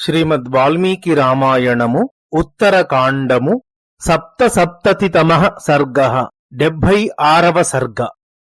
శ్రీమద్ వాల్మీకి రామాయణము ఉత్తరకాండము సప్తసప్తతితమ సర్గ డెబ్భై ఆరవ సర్గ.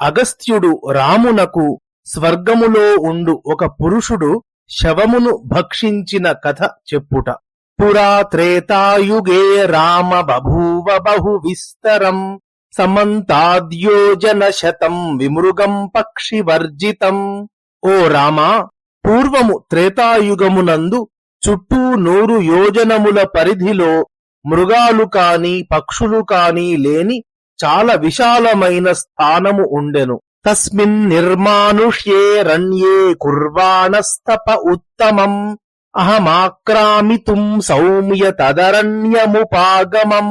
అగస్త్యుడు రామునకు స్వర్గములో ఉండు ఒక పురుషుడు శవమును భక్షించిన కథ చెప్పుట. పురా త్రేతాయుగే రామ బభూవ బహు విస్తరం సమంతాద్యోజన శతం విమృగం పక్షివర్జితం. ఓ రామా పూర్వము త్రేతాయుగమునందు చుట్టూ నూరు యోజనముల పరిధిలో మృగాలు కాని పక్షులు కాని లేని చాలా విశాలమైన స్థానము ఉండెను. తస్మిన్ నిర్మానుష్యే రణ్యే కుర్వాణస్తప ఉత్తమం అహమాక్రామితుం సౌమ్య తదరణ్యముపాగమం.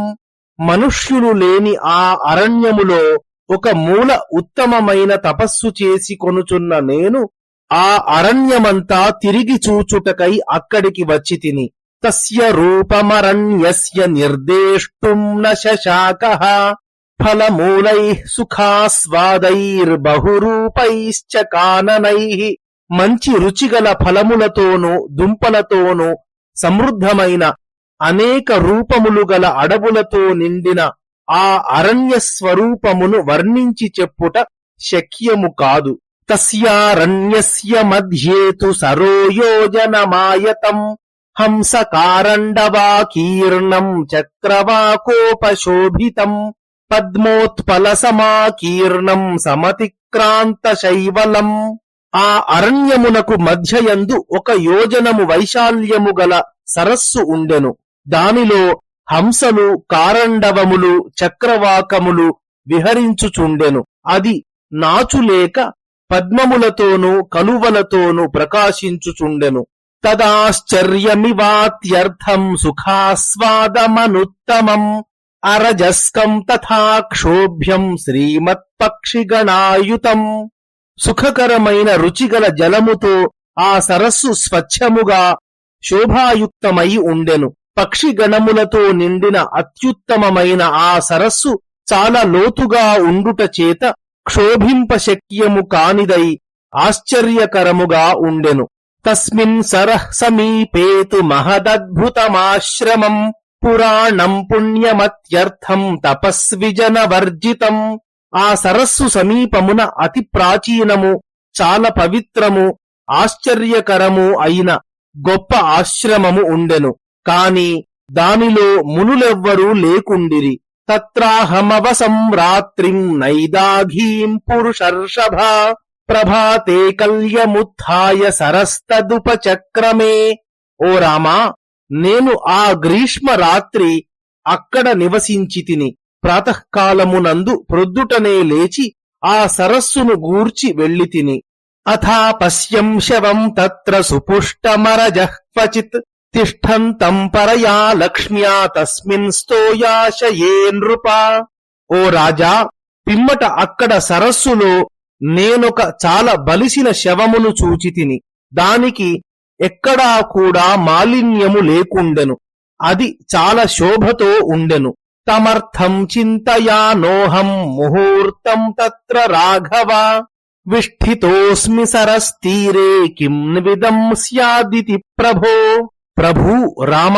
మనుష్యులు లేని ఆ అరణ్యములో ఒక మూల ఉత్తమమైన తపస్సు చేసి కొనుచున్న నేను ఆ అరణ్యమంతా తిరిగి చూచుటకై అక్కడికి వచ్చి తిని. తస్య రూపమరణ్యస్య నిర్దేష్టుం న శశాక. ఫలమూలై సుఖాస్వాదైర్బహురూపైశ్చ కాననై. మంచి రుచిగల ఫలములతోనూ దుంపలతోనూ సమృద్ధమైన అనేక రూపములు గల అడవులతో నిండిన ఆ అరణ్య స్వరూపమును వర్ణించి చెప్పుట శక్యము కాదు. తస్యారణ్యస్య మధ్యేతు సరోయోజనమాయతం హంసకారండవాకీర్ణం చక్రవాకోపశోభితం. పద్మోత్పల సమాకీర్ణం సమతిక్రాంత శైవలం ఆ అరణ్యమునకు మధ్యయందు ఒక యోజనము వైశాల్యము గల సరస్సు ఉండెను. దానిలో హంసలు కారండవములు చక్రవాకములు విహరించుచుండెను. అది నాచులేక పద్మములతోనూ కలువలతోనూ ప్రకాశించుచుండెను. తదాశ్చర్యమివాత్యర్థం సుఖాస్వాదమనుత్తమం. అరజస్కం తథా క్షోభ్యం శ్రీమత్పక్షిగణాయుతం. సుఖకరమైన రుచిగల జలముతో ఆ సరస్సు స్వచ్ఛముగా శోభాయుక్తమై ఉండెను. పక్షిగణములతో నిండిన అత్యుత్తమమైన ఆ సరస్సు చాలా లోతుగా ఉండుట చేత క్షోభింప శక్యము కానిదై ఆశ్చర్యకరముగా ఉండెను. తస్మిన్ సరః సమీపేతు మహదద్భుతమాశ్రమం పురాణం పుణ్యమత్యర్థం తపస్విజన వర్జితం ఆ సరస్సు సమీపమున అతి ప్రాచీనము చాలా పవిత్రము ఆశ్చర్యకరము అయిన గొప్ప ఆశ్రమము ఉండెను. కాని దానిలో మునులెవ్వరూ లేకుండిరి. తత్రాహమవసం రాత్రిం నైదాఘీం పురుషర్షభ ప్రభాతే కల్యముత్య సరస్తదుపచక్రమే. ఓ రామా నేను ఆ గ్రీష్మ రాత్రి అక్కడ నివసించి తిని ప్రాతకాలమునందు ప్రొద్దుటనే లేచి ఆ సరస్సును గూర్చి వెళ్ళి తిని అథా పశ్యం శవం తత్ర సుపుష్టమరజః క్వచిత్ తిష్టంతం పరయా లక్ష్మ్యా తస్మిన్ స్తోయాశయే నృప ఓ రాజా పిమ్మట అక్కడ సరస్సులో నేనొక చాలా బలిసిన శవమును చూచితిని. దానికి ఎక్కడా కూడా మాలిన్యము లేకుండెను. అది చాలా శోభతో ఉండెను. తమర్థం చింతయానోహం ముహూర్తం తత్ర రాఘవ. విష్ఠితోస్మి సరస్తీరే కిం విదం స్యాదితి ప్రభో। ప్రభూ రామ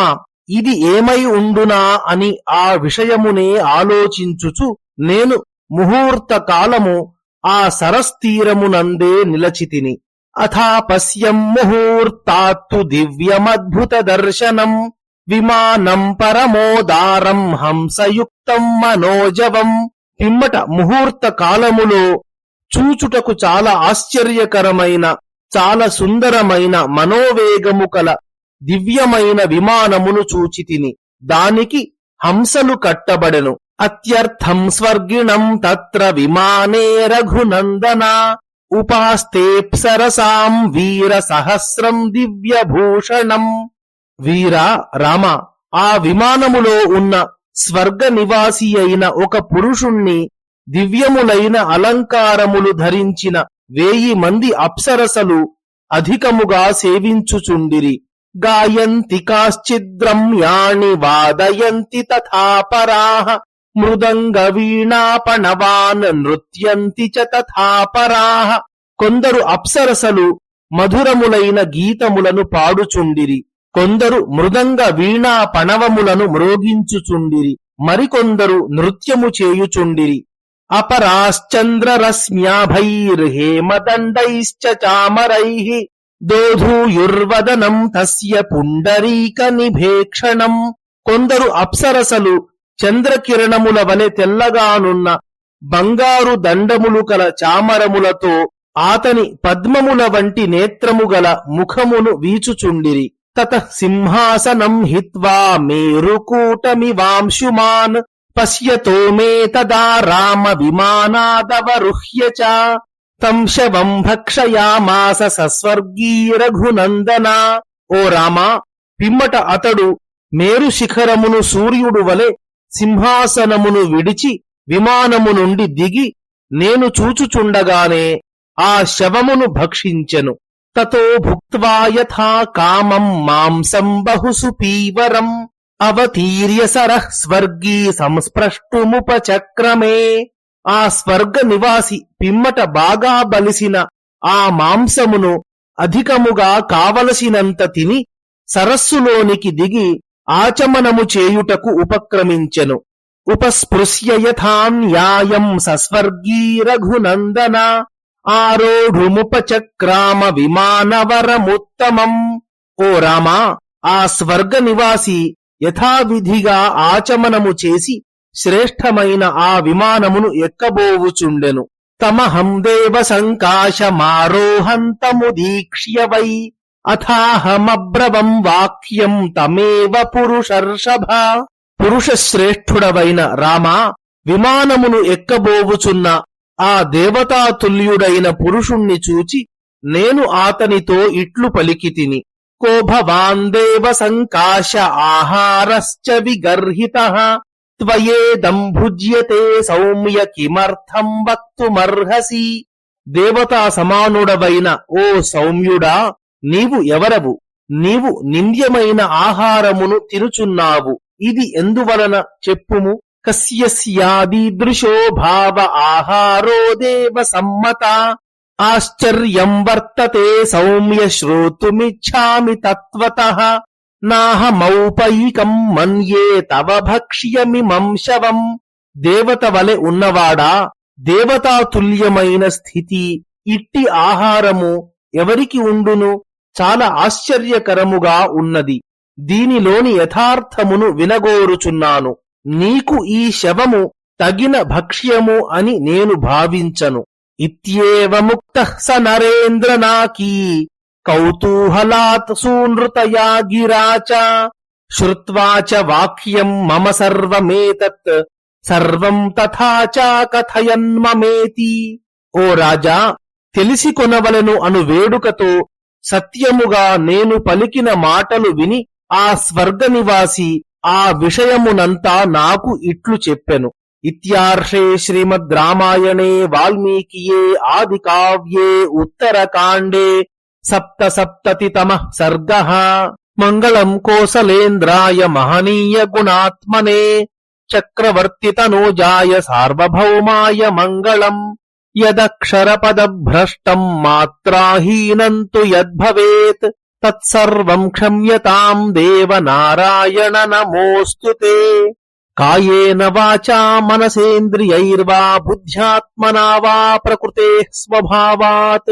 ఇది ఏమై ఉండునా అని ఆ విషయమునే ఆలోచించుచు నేను ముహూర్త కాలము ఆ సరస్తీరమునందే నిలచితిని. అథాపశ్యం ముహూర్తాత్తు దివ్యమద్భుత దర్శనం విమానం పరమోదారం హంసయుక్తం మనోజవం. పిమ్మట ముహూర్త కాలములో చూచుటకు చాలా ఆశ్చర్యకరమైన చాలా సుందరమైన మనోవేగము కల దివ్యమైన విమానమును చూచితిని. దానికి హంసలు కట్టబడెను. అత్యర్థం స్వర్గిణం తత్ర విమానే రఘునందన. ఉపాస్తేప్సరసాం వీర సహస్రం దివ్యభూషణం. వీరా రామ ఆ విమానములో ఉన్న స్వర్గ నివాసి అయిన ఒక పురుషుణ్ణి దివ్యములైన అలంకారములు ధరించిన వేయి మంది అప్సరసలు అధికముగా సేవించుచుండిరి. గాయంతి కాశ్చిద్రమ్యాణి వాదయంతి తథాపరాః మృదంగ వీణాపణవాన్ నృత్యంతి చ కొందరు అప్సరసలు మధురములైన గీతములను పాడుచుండిరి. కొందరు మృదంగ వీణా పణవములను మ్రోగించుచుండిరి. మరికొందరు నృత్యము చేయుచుండిరి. అపరాశ్చంద్రరశ్మ్యాభైర్హేమదండైశ్చ చామరైః. దోధూయుర్వదనం తస్య పుండరీక నిభేక్షణం కొందరు అప్సరసలు చంద్రకిరణముల వలె తెల్లగానున్న బంగారు దండములు కల చామరములతో ఆతని పద్మముల వంటి నేత్రము గల ముఖమును వీచుచుండిరి. తత సింహాసనం హిత్వా మేరుకూటమివాంశుమాన్ పశ్యతో మే తదా రామ విమానాదవరుహ్య చ. తం శవం భక్షయామాస సస్వర్గీ రఘునందన ఓ రామా పిమ్మట అతడు మేరు శిఖరమును సూర్యుడు వలె సింహాసనమును విడిచి విమానము నుండి దిగి నేను చూచుచుండగానే ఆ శవమును భక్షించెను. తతో భుక్వా యథా కామం మాంసం బహుసు పీవరం అవతీర్య సరః స్వర్గీ సంస్పృష్టుముపచక్రమే। ఆ స్వర్గ నివాసి పిమ్మట బాగా బలిసిన ఆ మాంసమును అధికముగా కావలసినంత తిని సరస్సులోనికి దిగి ఆచమనము చేయుటకు ఉపక్రమించెను. ఉపస్పృశ్య సస్వర్గీ రఘునందన ఆరోఢుముపచక్రామ విమానవరముత్తమం. ఓ రామా ఆ స్వర్గ నివాసి యథావిధిగా ఆచమనము చేసి శ్రేష్టమైన ఆ విమానమును ఎక్కబోవుచుండెను. తమహం దేవ సంకాశమారోహంతముదీక్ష్య వై అథాహమబ్రవం వాక్యం తమేవ పురుషర్షభ. పురుషశ్రేష్ఠుడవైన రామా విమానమును ఎక్కబోవుచున్న ఆ దేవతాతుల్యుడైన పురుషుణ్ణి చూచి నేను ఆతనితో ఇట్లు పలికితిని. కో భవాన్ దేవ సంకాశ ఆహారశ్చ విగర్హిత. త్వయేదంభుజ్యతే సౌమ్య కిమర్థం వక్తుమర్హసి దేవతా సమానుడవైన ఓ సౌమ్యుడా నీవు ఎవరవు? నీవు నింద్యమైన ఆహారమును తినుచున్నావు. ఇది ఎందువలన చెప్పుము? కస్యస్యాదీదృశో భావ ఆహారో దేవ సమ్మత. ఆశ్చర్యం వర్తతే సౌమ్య శ్రోతుమిచ్చామి తత్వత. నాహమౌపైకం మన్యే తవ భక్ష్యమిమం శవం. దేవత వలె ఉన్నవాడా దేవతాతుల్యమైన స్థితి ఇట్టి ఆహారము ఎవరికి ఉండును? చాలా ఆశ్చర్యకరముగా ఉన్నది. దీనిలోని యథార్థమును వినగోరుచున్నాను. నీకు ఈ శవము తగిన భక్ష్యము అని నేను భావించను. ఇత్యేవ ముక్త స నరేంద్ర నాకీ కౌతూహలాత్ సూనృతయా గిరాచ శ్రుత్వా చ వాక్యం మమ సర్వమేతత్ సర్వం తథా చ కథయన్మమేతి ఓ రాజా తెలిసి కొనవలను అను వేడుకతో సత్యముగా నేను పలికిన మాటలు విని ఆ స్వర్గ నివాసి ఆ విషయమునంతా నాకు ఇట్లు చెప్పెను. ఇత్యార్షే శ్రీమద్ రామాయణే వాల్మీకియే ఆది కావ్యే ఉత్తరకాండే सप्तसप्ततितमः सर्गः मङ्गलम् कोसलेन्द्राय महनीय गुणात्मने चक्रवर्तितनोजाय सार्वभौमाय मङ्गलम् यदक्षरपदभ्रष्टम् मात्राहीनम् तु यद्भवेत् तत्सर्वम् क्षम्यताम् देव नारायण नमोऽस्तु ते कायेन वाचा मनसेन्द्रियैर्वा बुद्ध्यात्मना वा प्रकृतेः स्वभावात्